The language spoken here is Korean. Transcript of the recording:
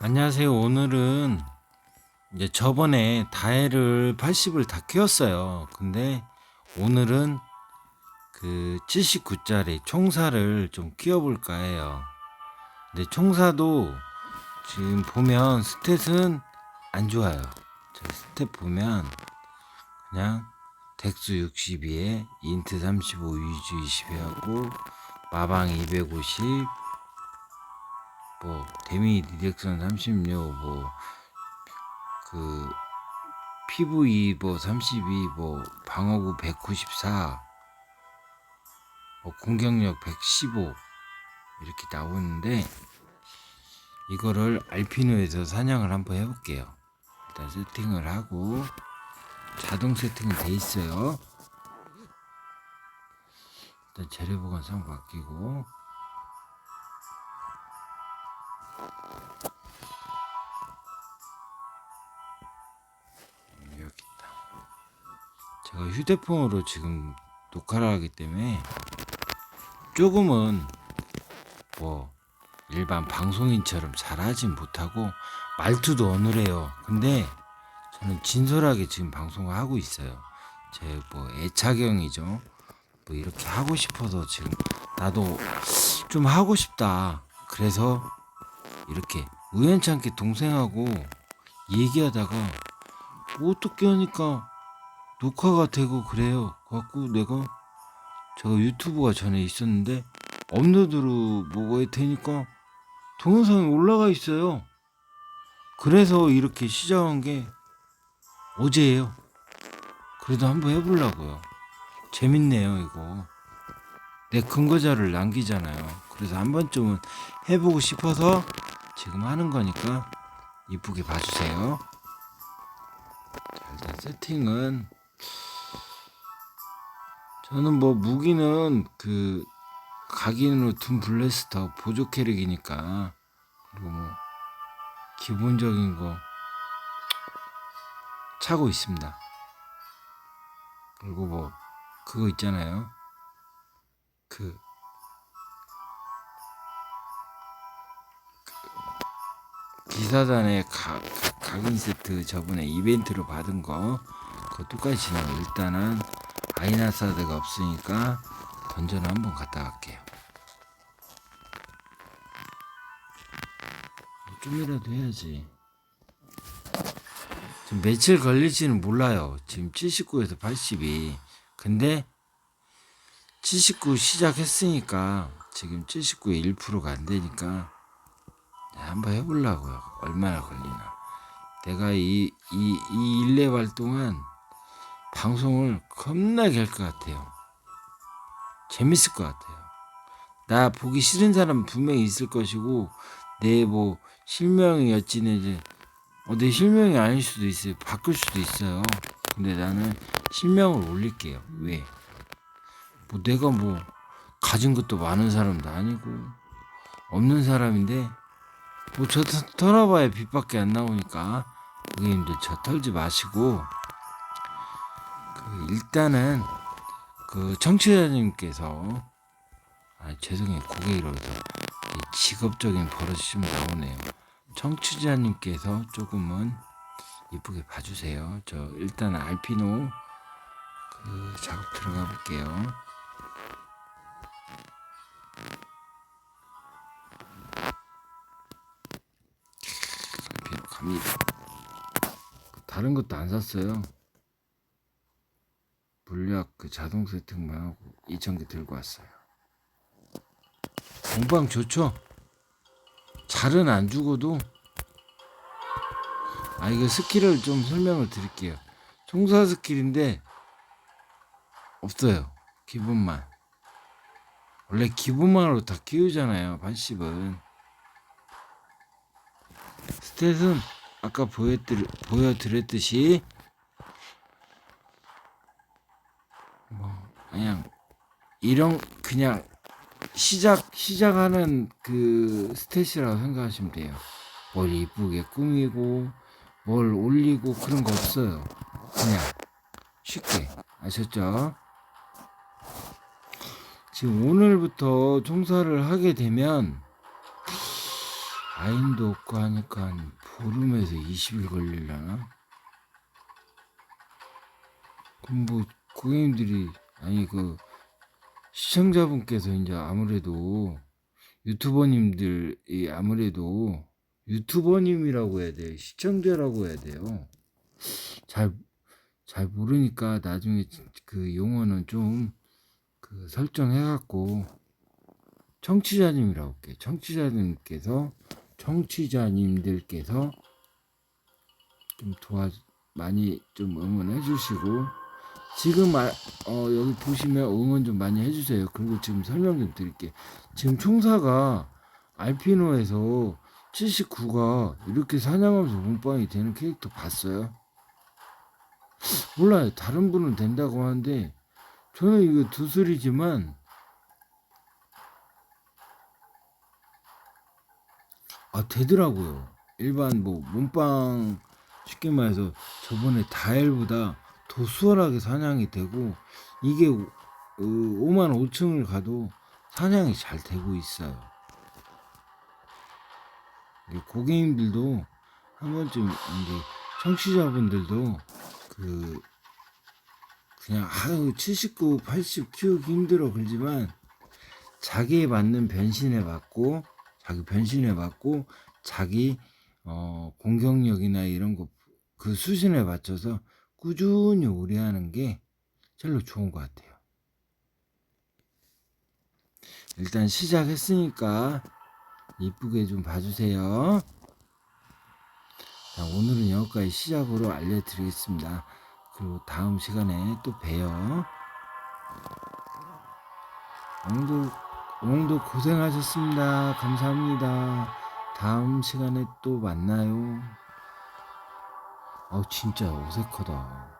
안녕하세요. 오늘은 이제 저번에 다해를 80을 다 키웠어요. 근데 오늘은 그 79짜리 총사를 좀 키워볼까 해요. 근데 총사도 지금 보면 스탯은 안 좋아요. 저 스탯 보면 그냥 덱수 62에 인트 35, 유주 20에 하고 마방 250, 뭐 데미 디렉션 36, 뭐 그 PV 뭐 32, 뭐 방어구 194, 뭐 공격력 115 이렇게 나오는데 이거를 알피노에서 사냥을 한번 해볼게요. 일단 세팅을 하고 자동 세팅이 돼 있어요. 일단 재료 보관상 바뀌고 여기 있다. 제가 휴대폰으로 지금 녹화를 하기 때문에 조금은 뭐 일반 방송인처럼 잘하진 못하고 말투도 어눌해요. 근데 저는 진솔하게 지금 방송을 하고 있어요. 제 뭐 애착형이죠. 뭐 이렇게 하고 싶어서 지금 나도 좀 하고 싶다. 그래서 이렇게 우연찮게 동생하고 얘기하다가 뭐 어떻게 하니까 녹화가 되고 그래요. 갖고 내가 제가 유튜브가 전에 있었는데 업로드로 뭐가 되니까 동영상이 올라가 있어요. 그래서 이렇게 시작한 게 어제예요. 그래도 한번 해보려고요. 재밌네요, 이거. 내 근거자를 남기잖아요. 그래서 한 번쯤은 해보고 싶어서 지금 하는 거니까 이쁘게 봐주세요. 자, 일단 세팅은 저는 뭐 무기는 그 각인으로 둔 블래스터 보조 캐릭이니까 그리고 뭐 기본적인 거 차고 있습니다. 그리고 뭐 그거 있잖아요. 그, 기사단의 가, 가- 각인 세트 저번에 이벤트로 받은 거 그거 똑같이 일단은 아이나사드가 없으니까 던전 한번 갔다 갈게요. 뭐 좀이라도 해야지. 지금 며칠 걸릴지는 몰라요. 지금 79에서 82. 근데 79 시작했으니까 지금 79에 1%가 안 되니까 네, 한번 해보려고요. 얼마나 걸리나. 내가 이, 이, 이 1레발 동안 방송을 겁나게 할 것 같아요. 재밌을 것 같아요. 나 보기 싫은 사람 분명히 있을 것이고 내 뭐 실명이 어찌는지 어, 내 실명이 아닐 수도 있어요. 바꿀 수도 있어요. 근데 나는 실명을 올릴게요. 왜? 뭐 내가 뭐 가진 것도 많은 사람도 아니고 없는 사람인데 뭐저 털어봐야 빚밖에 안 나오니까 고객님들 저 털지 마시고 그 일단은 그 청취자님께서 아 죄송해요. 고객이라서 이 직업적인 버릇이 좀 나오네요. 청취자님께서 조금은 이쁘게 봐주세요. 저 일단 알피노 그 작업 들어가 볼게요 갑니다 다른 것도 안 샀어요 물약 그 자동 세팅만 하고 2,000개 들고 왔어요. 공방 좋죠? 잘은 안 죽어도 아 이거 스킬을 좀 설명을 드릴게요. 총사 스킬인데 없어요. 기본만. 원래 기본만으로 다 키우잖아요. 80은. 스탯은 아까 보여드렸, 보여드렸듯이 뭐 그냥 이런 그냥 시작 시작하는 그 스탯이라고 생각하시면 돼요. 뭘 이쁘게 꾸미고 뭘 올리고 그런 거 없어요. 그냥 쉽게 아셨죠? 지금 오늘부터 총사를 하게 되면 라인도 없고 하니까 한 보름에서 20일 걸리려나? 그럼 뭐 고객님들이 아니 그 시청자분께서 이제 아무래도 유튜버님들이 아무래도 유튜버님이라고 해야 돼요. 시청자라고 해야 돼요. 잘, 잘 모르니까 나중에 그 용어는 좀 그 설정해갖고 청취자님이라고 할게요. 청취자님께서, 청취자님들께서 좀 도와, 많이 좀 응원해 주시고, 지금 아, 어, 여기 보시면 응원 좀 많이 해주세요. 그리고 지금 설명 좀 드릴게요. 지금 총사가 알피노에서 79가 이렇게 사냥하면서 몸빵이 되는 캐릭터 봤어요? 몰라요. 다른 분은 된다고 하는데 저는 이거 두술이지만 아 되더라고요. 일반 뭐 몸빵 쉽게 말해서 저번에 다엘보다 더 수월하게 사냥이 되고 이게 5만 5층을 가도 사냥이 잘 되고 있어요. 이 고객님들도 한 번쯤 이제 청취자분들도 그 그냥 아유 79, 80 키우기 힘들어 그러지만 자기에 맞는 변신에 맞고 자기 변신에 맞고 자기 어 공격력이나 이런 거 그 수준에 맞춰서 꾸준히 오래 하는 게 제일 좋은 것 같아요. 일단 시작했으니까 이쁘게 좀 봐주세요. 자, 오늘은 여기까지 시작으로 알려드리겠습니다. 그리고 다음 시간에 또 봬요. 오늘도, 오늘도 고생하셨습니다. 감사합니다. 다음 시간에 또 만나요. 아 진짜 어색하다.